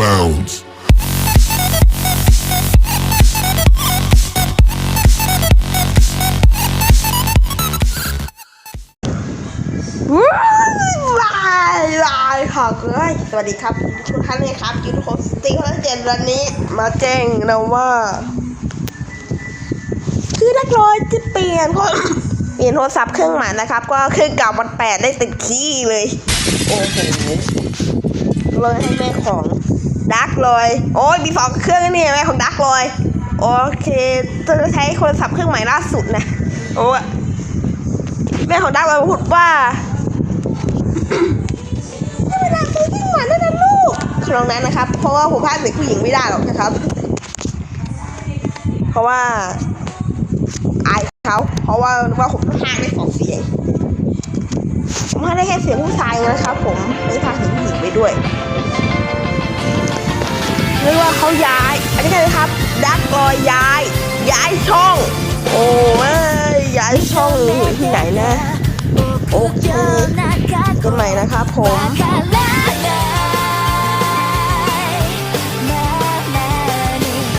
bounds. ว้าววายวค่ะเอ้ยสวัสดีครับทุกท่านเลยครับยูทูบสติ๊กเกอร์เจนวันนี้ มาแจ้งนะว่า คือนักร้อยจะเปลี่ยนคนเปลี่ยนโทรศัพท์เครื่องใหม่นะครับ ก็เครื่องเก่ามันแปดได้ติดขี้เลย โอ้โหเลยให้แม่ของ ดักเลยโอ้ยมีสองเครื่องนี่แม่ของดักเลยโอเคจะใช้โทรศัพท์เครื่องใหม่ล่าสุดนะ โอ้ยแม่ของดักเลยพูดว่าไม่เวลาซื้อยิ่งหวานนั่นนะลูกครองนั้นนะครับ เพราะว่าผมพลาดเด็กผู้หญิงไม่ได้หรอกนะครับ เพราะว่าอายเขา เพราะว่าว่าผมพากได้สองเสียงผมพากได้แค่เสียงผู้ชายนะครับ ผมไม่พากเสียงผู้หญิงไปด้วย เรียกว่าเขาย้าย อันนี้กันนะครับ ดักลอยย้าย ย้ายช่อง โอ้ไม่ย้ายช่องอยู่ที่ไหนนะ โอเคกันใหม่นะครับผม別れ